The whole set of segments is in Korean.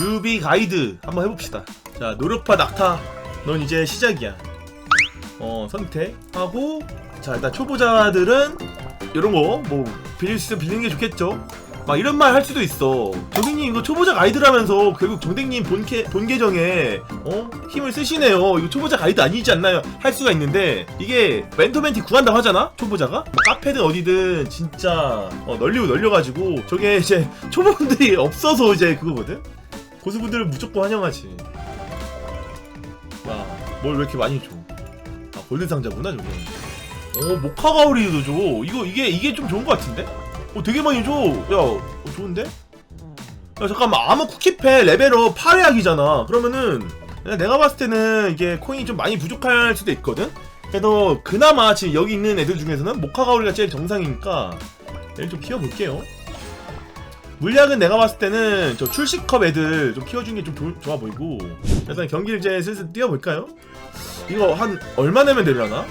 유비 가이드 한번 해봅시다. 자 노력파 낙타 넌 이제 시작이야. 어 선택하고 자 일단 초보자들은 이런 거 뭐 빌릴 수 있으면 빌리는 게 좋겠죠. 막 이런 말 할 수도 있어. 정댕님 이거 초보자 가이드라면서 결국 정댕님 본, 계, 본 계정에 어 힘을 쓰시네요. 이거 초보자 가이드 아니지 않나요? 할 수가 있는데 이게 멘토멘티 구한다고 하잖아. 초보자가 뭐 카페든 어디든 진짜 어, 널리고 널려가지고 저게 이제 초보분들이 없어서 이제 그거거든. 고수분들은 무조건 환영하지. 야 뭘 왜 이렇게 많이 줘? 아 골든 상자구나 저게. 어 모카 가오리도 줘. 이거 이게 이게 좀 좋은 것 같은데? 어 되게 많이 줘. 야 어, 좋은데? 야 잠깐만 아무 쿠키패 레벨업 8회약이잖아. 그러면은 내가 봤을 때는 이게 코인이 좀 많이 부족할 수도 있거든. 그래도 그나마 지금 여기 있는 애들 중에서는 모카 가오리가 제일 정상이니까 얘를 좀 키워볼게요. 물약은 내가 봤을 때는 저 출시컵 애들 좀 키워주는 게 좀 좋아 보이고 일단 경기를 이제 슬슬 뛰어볼까요? 이거 한 얼마 내면 되려나?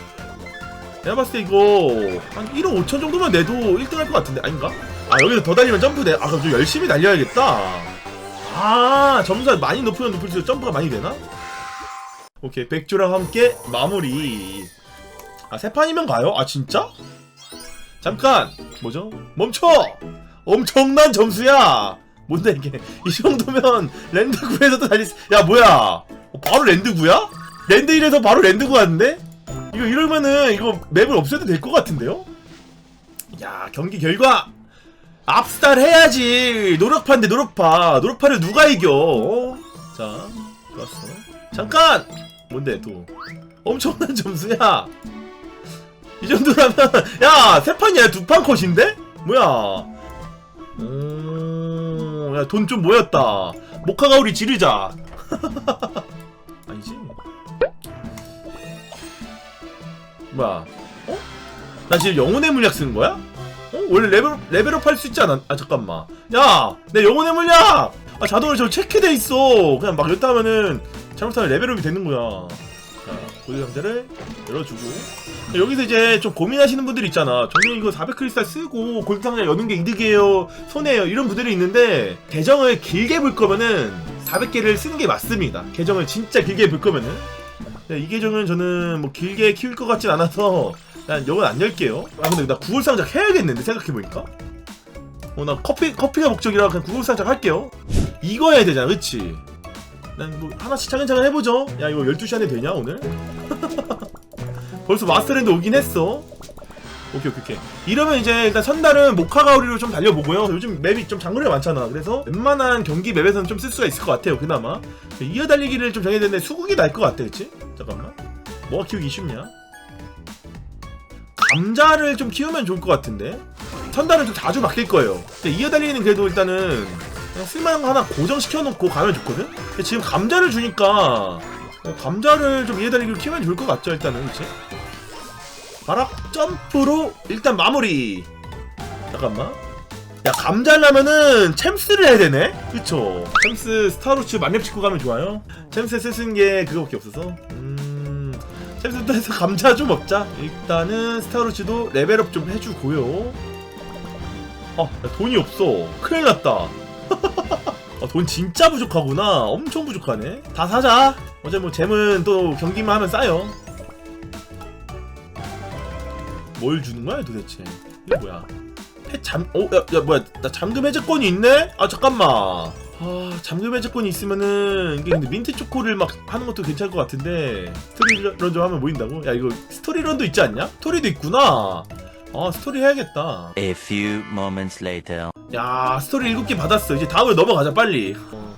내가 봤을 때 이거 한 1억 5천 정도만 내도 1등 할 것 같은데 아닌가? 아 여기서 더 달리면 점프돼 아 그럼 좀 열심히 달려야겠다 아 점수가 많이 높으면 높을수록 점프가 많이 되나? 오케이 백조랑 함께 마무리 아 세 판이면 가요? 아 진짜? 잠깐 뭐죠? 멈춰! 엄청난 점수야. 뭔데 이게? 이 정도면 랜드구에서도 달릴 수... 야 뭐야? 어, 바로 랜드구야? 랜드 1에서 바로 랜드구 왔는데? 이거 이러면은 이거 맵을 없애도 될 것 같은데요? 야 경기 결과 압살 해야지. 노력파인데 노력파. 노력파를 누가 이겨? 어? 자 좋았어. 잠깐! 뭔데 또? 엄청난 점수야. 이 정도라면 야 세 판이야. 두 판 컷인데? 뭐야? 오 야 돈 좀 모였다 모카가오리 지르자 아니지 뭐야? 어? 나 지금 영혼의 물약 쓰는 거야? 어? 원래 레벨, 레벨업 할 수 있지 않았, 아, 잠깐만. 야! 내 영혼의 물약! 아, 자동으로 저 체크돼 있어! 그냥 막 이렇다 하면은, 잘못하면 레벨업이 되는 거야. 자, 고대 상자를 열어주고. 여기서 이제 좀 고민하시는 분들이 있잖아. 저는 이거 400크리스탈 쓰고 골드 상자 여는 게 이득이에요. 손해예요. 이런 분들이 있는데, 계정을 길게 볼 거면은, 400개를 쓰는 게 맞습니다. 계정을 진짜 길게 볼 거면은. 네, 이 계정은 저는 뭐 길게 키울 것 같진 않아서 난 영은 안 열게요. 아 근데 나 구글 상작 해야겠는데 생각해보니까. 어 나 커피 커피가 목적이라 그냥 구글 상작 할게요. 이거 해야 되잖아, 그치? 난 뭐 하나씩 차근차근 해보죠. 야 이거 12시 안에 되냐 오늘? 벌써 마스터랜드 오긴 했어. 오케이 오케이 오케이 이러면 이제 일단 선달은 모카가오리로 좀 달려보고요 요즘 맵이 좀 장거리가 많잖아 그래서 웬만한 경기 맵에서는 좀 쓸 수가 있을 것 같아요 그나마 이어 달리기를 좀 정해야 되는데 수국이 날 것 같아 그치? 잠깐만 뭐가 키우기 쉽냐? 감자를 좀 키우면 좋을 것 같은데 선달은 좀 자주 바뀔 거예요 근데 이어 달리기는 그래도 일단은 그냥 쓸만한 거 하나 고정시켜놓고 가면 좋거든? 근데 지금 감자를 주니까 어, 감자를 좀 이어달리기로 키우면 좋을 것 같죠 일단은. 그치? 바락 점프로 일단 마무리. 잠깐만. 야 감자라면은 챔스를 해야 되네? 그쵸? 챔스 스타로츠 만렙 찍고 가면 좋아요. 챔스 쓰는 게 그거밖에 없어서. 음 챔스부터 해서 감자 좀 먹자. 일단은 스타로츠도 레벨업 좀 해주고요. 아 야, 돈이 없어. 큰일 났다. 아, 돈 진짜 부족하구나. 엄청 부족하네. 다 사자 어제 뭐 잼은 또 경기만 하면 쌓여 뭘 주는 거야 도대체? 이게 뭐야? 펫 잠, 어, 야, 야, 뭐야? 나 잠금 해제권이 있네? 아, 잠깐만. 아, 잠금 해제권이 있으면은 이게 근데 민트 초코를 막 하는 것도 괜찮을 것 같은데 스토리런 좀 하면 모인다고? 야, 이거 스토리런도 있지 않냐? 스토리도 있구나. 아, 스토리 해야겠다. A few moments later. 야, 스토리 7개 받았어. 이제 다음으로 넘어가자, 빨리. 어,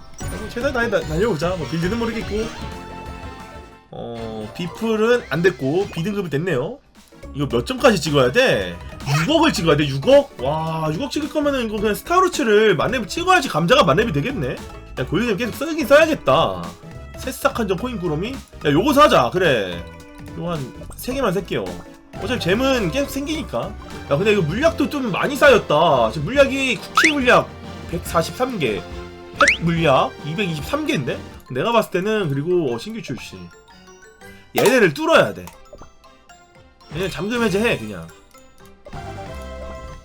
다해 다- 달려보자. 뭐 빌드는 모르겠고. 어, 비플은 안 됐고 비등급이 됐네요. 이거 몇 점까지 찍어야 돼? 6억을 찍어야 돼? 6억? 와 6억 찍을 거면은 이거 그냥 스타루츠를 만렙 찍어야지 감자가 만렙이 되겠네 야 골드잼 계속 쓰긴 써야겠다 새싹 한정 코인 구름이? 야 요거 사자 그래 요거 한 3개만 살게요 어차피 잼은 계속 생기니까 야 근데 이거 물약도 좀 많이 쌓였다 지금 물약이 쿠키 물약 143개 펫 물약 223개인데? 내가 봤을 때는 그리고 어, 신규 출시 얘네를 뚫어야 돼. 얘는 잠금 해제해 그냥.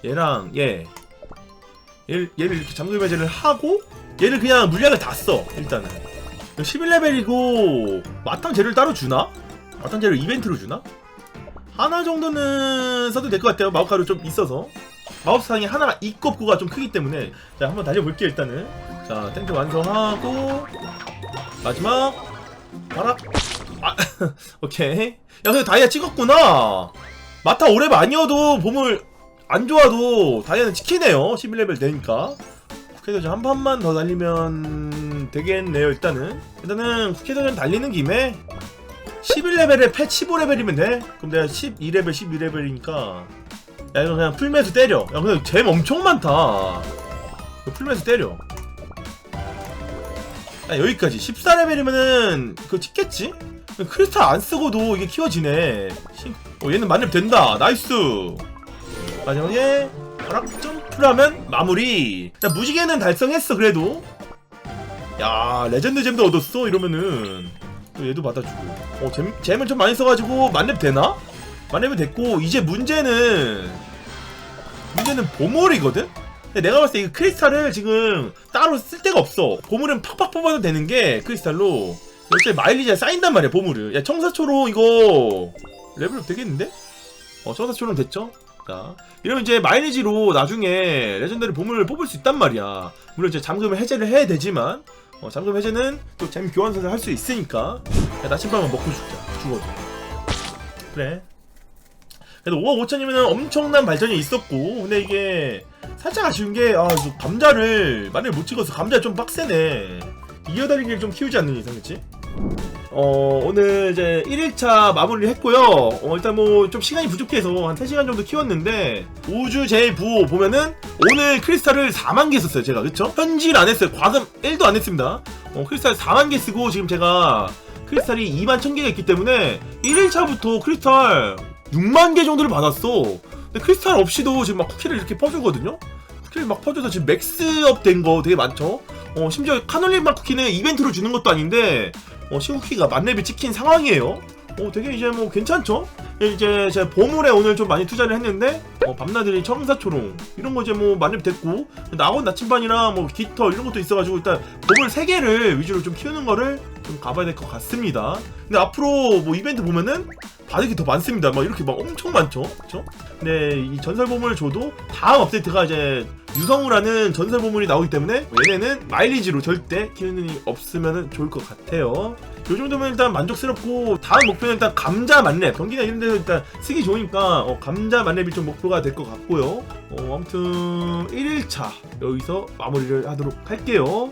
얘랑 얘. 얘를, 얘를 이렇게 잠금 해제를 하고 얘를 그냥 물약을 다 써 일단은. 11레벨이고 마탕 재료를 따로 주나? 마탕 재료 이벤트로 주나? 하나 정도는 써도 될 것 같아요. 마법가루 좀 있어서. 마법사탕이 하나가 있고 없고가 좀 크기 때문에. 자 한번 달려볼게요 일단은. 자 텐트 완성하고 마지막. 바락 아 오케이. 야 근데 다이아 찍었구나. 마타 오랩 아니어도 보물 안 좋아도 다이아는 찍히네요. 11레벨 되니까. 쿠키도전 한 판만 더 달리면 되겠네요 일단은. 일단은 쿠키도전 달리는 김에 11레벨에 펫 15레벨이면 돼? 그럼 내가 12레벨 12레벨이니까. 야 이거 그냥 풀매수 때려. 야 근데 잼 엄청 많다. 풀매수 때려. 야 여기까지. 14레벨이면은 그거 찍겠지? 크리스탈 안 쓰고도 이게 키워지네. 신- 어 얘는 만렙 된다. 나이스. 마지막에 락 점프라면 마무리. 야 무지개는 달성했어 그래도. 야 레전드 잼도 얻었어 이러면은. 또 얘도 받아주고. 어 잼, 잼을 좀 많이 써가지고 만렙 되나? 만렙이 됐고 이제 문제는 문제는 보물이거든? 내가 봤을 때 이 크리스탈을 지금 따로 쓸 데가 없어. 보물은 팍팍 뽑아도 되는 게 크리스탈로 열쇠 마일리지에 쌓인단 말이야 보물을. 야 청사초로 이거 레벨업 되겠는데? 어 청사초로 됐죠? 자 이러면 이제 마일리지로 나중에 레전더리 보물을 뽑을 수 있단 말이야. 물론 이제 잠금을 해제를 해야 되지만 어, 잠금 해제는 또 재미 교환사를 할수 있으니까. 야, 나침반만 먹고 죽자. 죽어도. 그래. 그래도 5억 5천이면 엄청난 발전이 있었고 근데 이게 살짝 아쉬운 게 아, 저 감자를 마늘 못 찍어서 감자 좀 빡세네. 이어다리기를 좀 키우지 않는 이상 그치? 어 오늘 이제 1일차 마무리를 했고요. 어 일단 뭐 좀 시간이 부족해서 한 3시간 정도 키웠는데 우주 제일 부호 보면은 오늘 크리스탈을 4만 개 썼어요 제가. 그쵸? 현질 안 했어요. 과금 1도 안 했습니다. 어 크리스탈 4만 개 쓰고 지금 제가 크리스탈이 2만 1000개가 있기 때문에 1일차부터 크리스탈 6만 개 정도를 받았어. 근데 크리스탈 없이도 지금 막 쿠키를 이렇게 퍼주거든요? 쿠키를 막 퍼줘서 지금 맥스업 된 거 되게 많죠? 어 심지어 카놀리맛 쿠키는 이벤트로 주는 것도 아닌데 어, 시쿠키가 만렙이 찍힌 상황이에요. 어, 되게 이제 뭐 괜찮죠? 이제 제가 보물에 오늘 좀 많이 투자를 했는데 어, 밤나들이 청사초롱 이런 거 이제 뭐 만렙 됐고 나온 나침반이랑 뭐 깃털 이런 것도 있어가지고 일단 보물 3개를 위주로 좀 키우는 거를 좀 가봐야 될 것 같습니다. 근데 앞으로 뭐 이벤트 보면은 게더 많습니다. 막 이렇게 막 엄청 많죠, 그렇죠? 근데 이 전설 보물 줘도 다음 업데이트가 이제 유성우라는 전설 보물이 나오기 때문에 얘네는 마일리지로 절대 키우는 일 없으면 좋을 것 같아요. 요 정도면 일단 만족스럽고 다음 목표는 일단 감자 만렙 경기나 이런 데서 일단 쓰기 좋으니까 어, 감자 만렙이 좀 목표가 될 것 같고요. 어, 아무튼 1일차 여기서 마무리를 하도록 할게요.